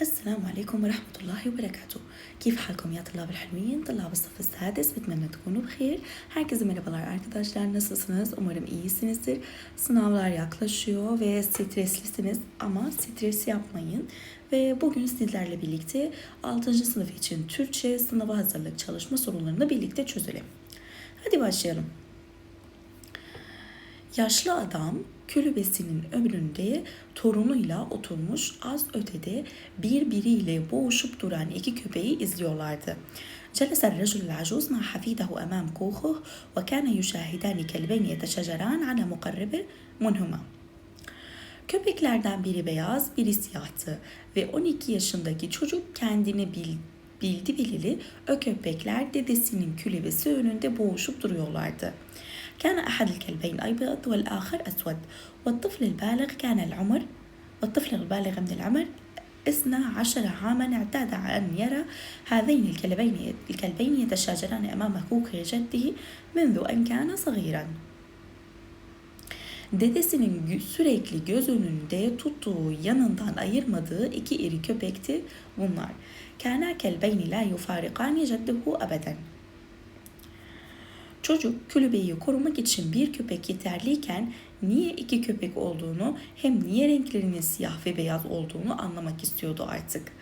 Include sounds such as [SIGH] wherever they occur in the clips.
السلام عليكم ورحمة الله وبركاته كيف حالكم يا طلاب الحلوين طلاب الصف السادس بتمنى تكونوا بخير Herkese merhabalar arkadaşlar nasılsınız umarım iyisinizdir sınavlar yaklaşıyor ve streslisiniz ama stres yapmayın ve bugün sizlerle birlikte 6. sınıf için Türkçe sınava hazırlık çalışma sorularını birlikte çözelim hadi başlayalım Yaşlı adam kulübesinin önünde torunuyla oturmuş az ötede birbiriyle boğuşup duran iki köpeği izliyorlardı. جلس الرجل العجوز مع حفيده أمام كوخه وكان يشاهدان كلبين يتشاجران على مقرب منهما. Köpeklerden biri beyaz, biri siyahtı ve 12 yaşındaki çocuk kendini bil, bildi bileli o köpekler dedesinin kulübesi önünde boğuşup duruyorlardı. كان أحد الكلبين أبيض والآخر أسود والطفل البالغ كان العمر والطفل البالغ من العمر اثنا عشر عاما اعتاد أن يرى هذين الكلبين الكلبين يتشاجران أمام كوخ جده منذ أن كان صغيرا Dedesinin sürekli göz önünde tuttuğu yanından ayırmadığı iki iri köpekti bunlar. كانا كلبين لا يفارقان جده أبدا. Çocuk kulübeyi korumak için bir köpek yeterliyken niye iki köpek olduğunu hem niye renklerinin siyah ve beyaz olduğunu anlamak istiyordu artık.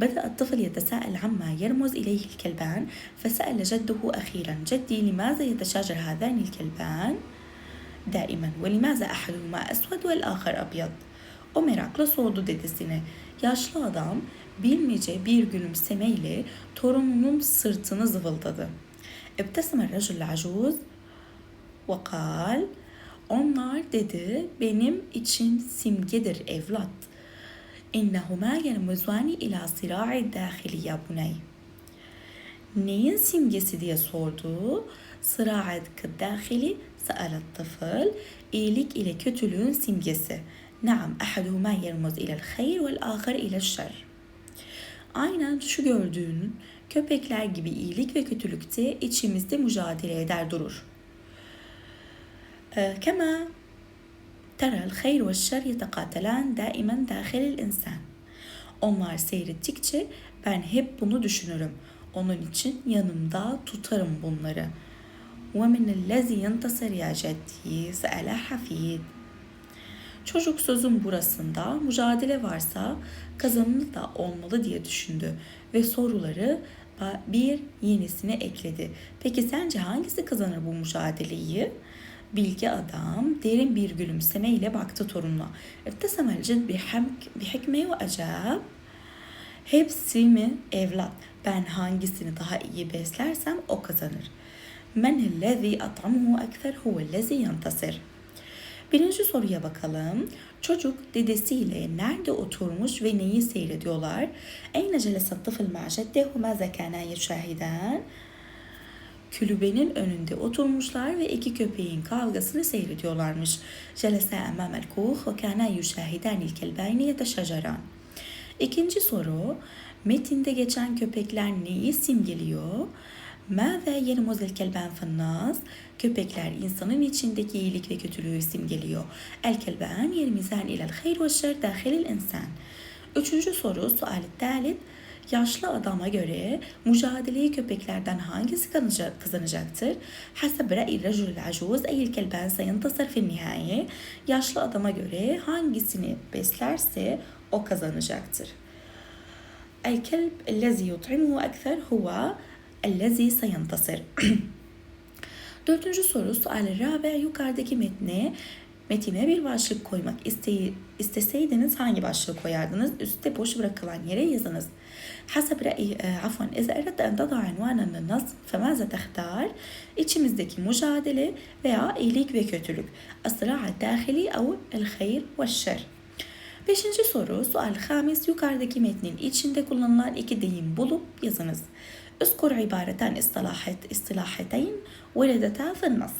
بدأ الطفل يتساءل عما يرمز إليه الكلبان فسأل جده أخيرا جدي لماذا يتشاجر هذان الكلبان دائما ولماذا أحدهما أسود والآخر أبيض O merakla sordu dedesine. Yaşlı adam bilmece bir gülümsemeyle torununun sırtını zıvıldadı. ابتسم الرجل العجوز وقال onlar dedi benim için simgedir evlat. İnnehuma yermuzani ila sira'i dâhili ya bunay. Neyin simgesi diye sordu. Sıra'id dâhili sa'alet tıfıl. İyilik ile kötülüğün simgesi. Naam ahaduhuma yermuz ilel hayr vel ahir ilel şer. Aynen şu gördüğün köpekler gibi iyilik ve kötülükte içimizde mücadele eder durur. كما ترى الخير والشر يتقاتلان دائما داخل الإنسان. Onlar seyrettikçe ben hep bunu düşünürüm. Onun için yanımda tutarım bunları. وَمِنَ الَّذِي يَنْتَصِرْ يَا جَدِّي سَأَلَ حَفِيدٍ Çocuk sözün burasında mücadele varsa kazanımı da olmalı diye düşündü ve soruları bir yenisine ekledi. Peki sence hangisi kazanır bu mücadeleyi? Bilgi adam derin bir gülümseme ile baktı torununa. İbtesem el bir hikme ve acab. Hepsi mi evlat? Ben hangisini daha iyi beslersem o kazanır. Men hellezi at'amuhu ekser huvellezi yantasir. Birinci soruya bakalım. Çocuk dedesiyle nerede oturmuş ve neyi seyrediyorlar? Eyne celesat tıfıl ma ceddehu ma zekâna yeşahidan. Külübenin önünde oturmuşlar ve iki köpeğin kavgasını seyrediyorlarmış. Celese emamel kuh ve kâna yüşahidan il kelbeyni yeteşacaran. İkinci soru, metinde geçen köpekler neyi simgeliyor? Meve yermuz el kelben fınnas. Köpekler insanın içindeki iyilik ve kötülüğü simgeliyor. El kelben yermizan ilel hayr ve şer dahilil insan. Üçüncü soru sualit talit. Yaşlı adama göre mücadeleyi köpeklerden hangisi kazanacaktır? Hasab ra'yi racul acuz eyil kelben sayıntasar fil nihaye. Yaşlı adama göre hangisini beslerse o kazanacaktır. El kelb lezi yut'imuhu ekser huwa Ellezi [CLEARS THROAT] seyentasır. Dördüncü soru sual rabe yukarıdaki metne metine bir başlık koymak isteği, isteseydiniz hangi başlığı koyardınız? Üstte boş bırakılan yere yazınız. Hasab ra'yi e, afwan iza erat an tada unvanan nas femaza tahtar? İçimizdeki mücadele veya iyilik ve kötülük. As-sıra'a dâhili au el-hayr ve şer. Beşinci soru, sual hamis yukarıdaki metnin içinde kullanılan iki deyim bulup yazınız. اذكر عبارتان اصطلاحات اصطلاحتين وردتا في النص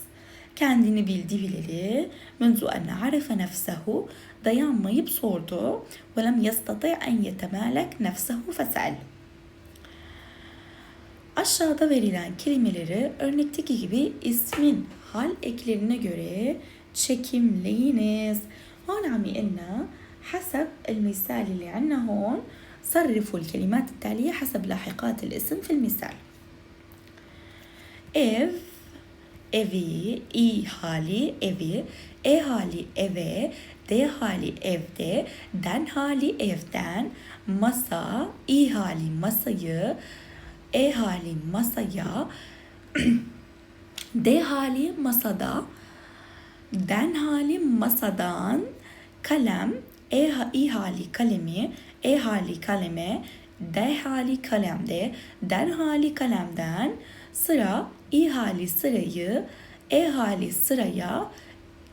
kendini bildi bileli منذ أن عرف نفسه dayanmayıp sordu ولم يستطع أن يتمالك نفسه فسأل Aşağıda verilen kelimeleri örnekteki gibi ismin hal eklerine göre çekimleyiniz. هون عم يقلنا حسب المثال اللي عنا هون صرفوا الكلمات التالية حسب لاحقات الاسم في المثال ev evi i hali evi e hali eve d hali evde den hali evden masa i hali masayı e hali masaya D hali masada, den hali masadan, kalem, e i hali kalemi, e hali kaleme, D hali kalemde, den hali kalemden, sıra, i hali sırayı, e hali sıraya,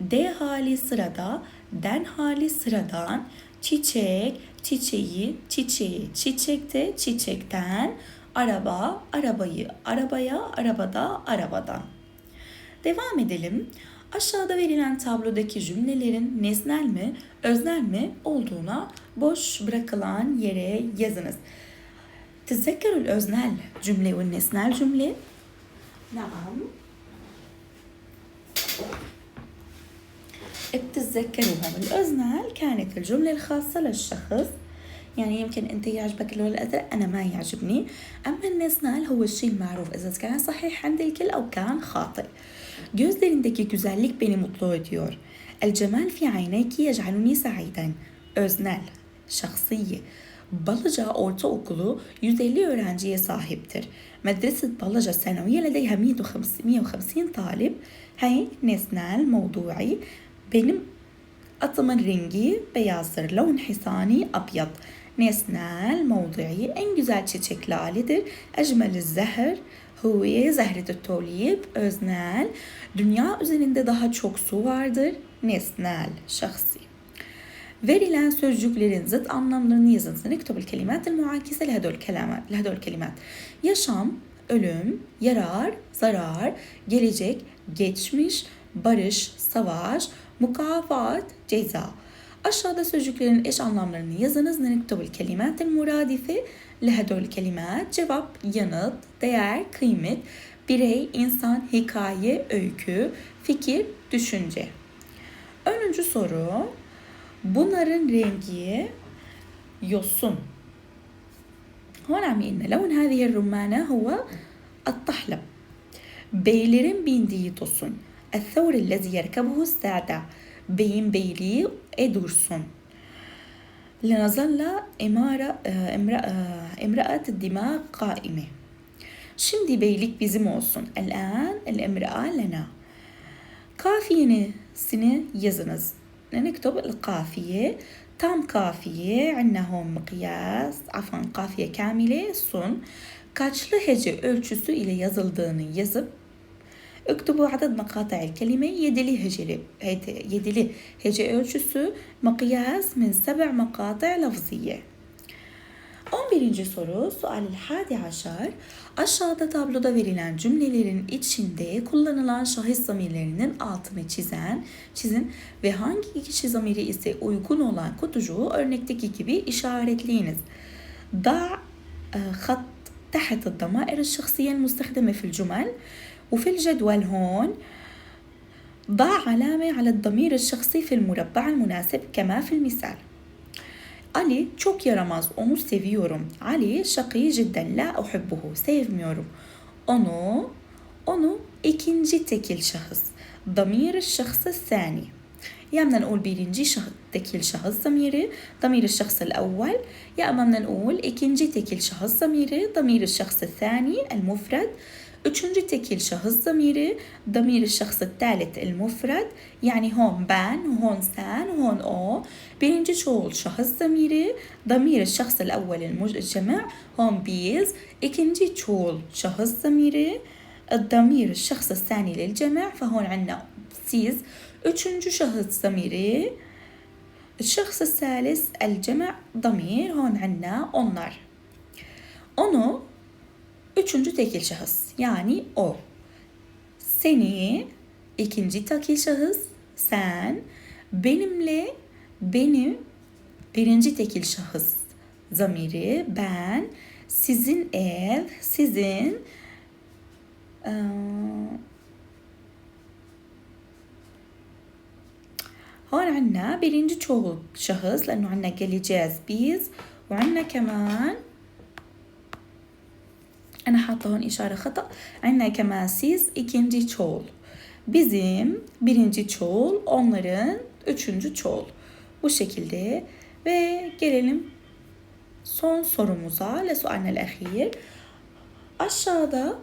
D hali sırada, den hali sıradan, çiçek, çiçeği, çiçeği, çiçekte, çiçekten, araba, arabayı, arabaya, arabada, arabadan. Devam edelim Aşağıda verilen tablodaki cümlelerin nesnel mi, öznel mi olduğuna boş bırakılan yere yazınız. تتذكروا الأذنال جملة والنسنال جملة؟ نعم بتتذكروهم الأذنال كانت الجملة الخاصة للشخص يعني يمكن انت يعجبك اللون الازرق انا ما يعجبني اما النسنال هو الشيء المعروف اذا كان صحيح عند الكل او كان خاطئ Gözlerindeki güzellik beni mutlu ediyor. El cemal fi aynaki yec'aluni sa'iden. Öznel, şahsiyi. Balıca Ortaokulu 150 öğrenciye sahiptir. Medreset Balıca Senaviye ledeyha 150 talip. Hey nesnel, mevdu'i. Benim atımın rengi beyazdır. Lon hisani, abyad. Nesnel, mevdu'i. En güzel çiçek laledir. Ecmel zehr Huye zehretü tolib, öznel. Dünya üzerinde daha çok su vardır. Nesnel, şahsi. Verilen sözcüklerin zıt anlamlarını yazın. Nektubul kelimat muakise lehedol kelimat. Lehedol kelimat. Yaşam, ölüm, yarar, zarar, gelecek, geçmiş, barış, savaş, mukafat, ceza. Aşağıda sözcüklerin eş anlamlarını yazınız. Nektubul kelimat muradife lehedol kelimat. Cevap, yanıt, değer, kıymet, birey, insan, hikaye, öykü, fikir, düşünce. Önüncü soru. Bunların rengi yosun. هون عم يقلنا لون هذه الرمانة هو الطحلب Beylerin bindiği tosun. الثور الذي يركبه السادة Beyin beyliği edursun. لنظل إمارة امرأة, امرأة الدماغ قائمة Şimdi beylik bizim olsun. الآن الامرأة لنا. Kafiyesini yazınız. نكتب القافية tam kafiye عندنا هون مقياس عفوا قافية كاملة sun kaçlı hece ölçüsü ile yazıldığını yazıp اكتبوا عدد مقاطع الكلمة يدلي هجلي يدلي hece ölçüsü مقياس من سبع مقاطع لفظية 11. soru sual hadi aşar aşağıda tabloda verilen cümlelerin içinde kullanılan şahıs zamirlerinin altını çizen çizin ve hangi kişi zamiri ise uygun olan kutucuğu örnekteki gibi işaretleyiniz. Da خط تحت الضمائر الشخصية المستخدمة في الجمل وفي الجدول هون ضع علامة على الضمير الشخصي في المربع المناسب كما في المثال. Ali çok yaramaz, onu seviyorum. Ali şakî cidden, la uhibbuhu, sevmiyorum. Onu, onu ikinci tekil şahıs. ضمير الشخص الثاني. يا بدنا نقول birinci tekil şahıs zamiri ضمير الشخص الأول. يا أما بدنا نقول ikinci tekil şahıs zamiri ضمير الشخص الثاني المفرد. Üçüncü tekil şahıs zamiri, damir şahsı telit el mufrad, yani hon ben, hon sen, hon o. Birinci çoğul şahıs zamiri, damir şahsı el evvel el cema, hon biz. İkinci çoğul şahıs zamiri, الضمير الشخص الثاني للجمع فهون عندنا سيز üçüncü şahıs zamiri الشخص الثالث الجمع ضمير هون عندنا onlar onu Üçüncü tekil şahıs yani o. Seni ikinci tekil şahıs sen benimle benim birinci tekil şahıs zamiri ben sizin ev sizin هون عنا birinci çoğul şahıs لأنه عنا geleceğiz biz وعندنا كمان أنا حاطة هون إشارة خطأ عندنا كمان siz ikinci çoğul bizim birinci çoğul onların üçüncü çoğul bu şekilde ve gelelim son sorumuza le sualnel ahir aşağıda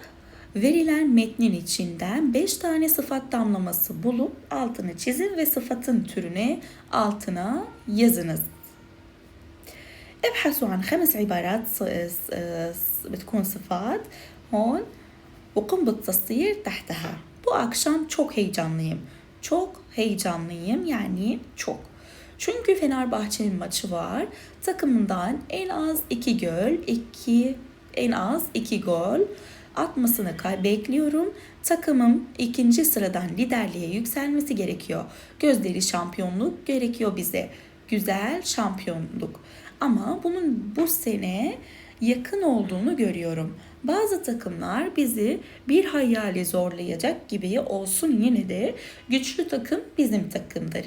verilen metnin içinden 5 tane sıfat damlaması bulup altını çizin ve sıfatın türüne altına yazınız. ابحثوا عن خمس عبارات ص- ص- بتكون صفات هون وقم بالتصدير تحتها. Bu akşam çok heyecanlıyım. Çok heyecanlıyım yani çok. Çünkü Fenerbahçe'nin maçı var. Takımından en az iki gol, iki en az iki gol atmasını kay- bekliyorum. Takımım ikinci sıradan liderliğe yükselmesi gerekiyor. Gözleri şampiyonluk gerekiyor bize. Güzel şampiyonluk. Ama bunun bu sene yakın olduğunu görüyorum. Bazı takımlar bizi bir hayali zorlayacak gibi olsun yine de güçlü takım bizim takımdır.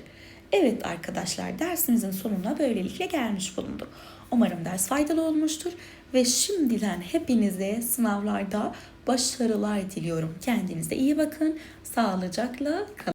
Evet arkadaşlar dersimizin sonuna böylelikle gelmiş bulunduk. Umarım ders faydalı olmuştur ve şimdiden hepinize sınavlarda başarılar diliyorum. Kendinize iyi bakın, sağlıcakla kalın.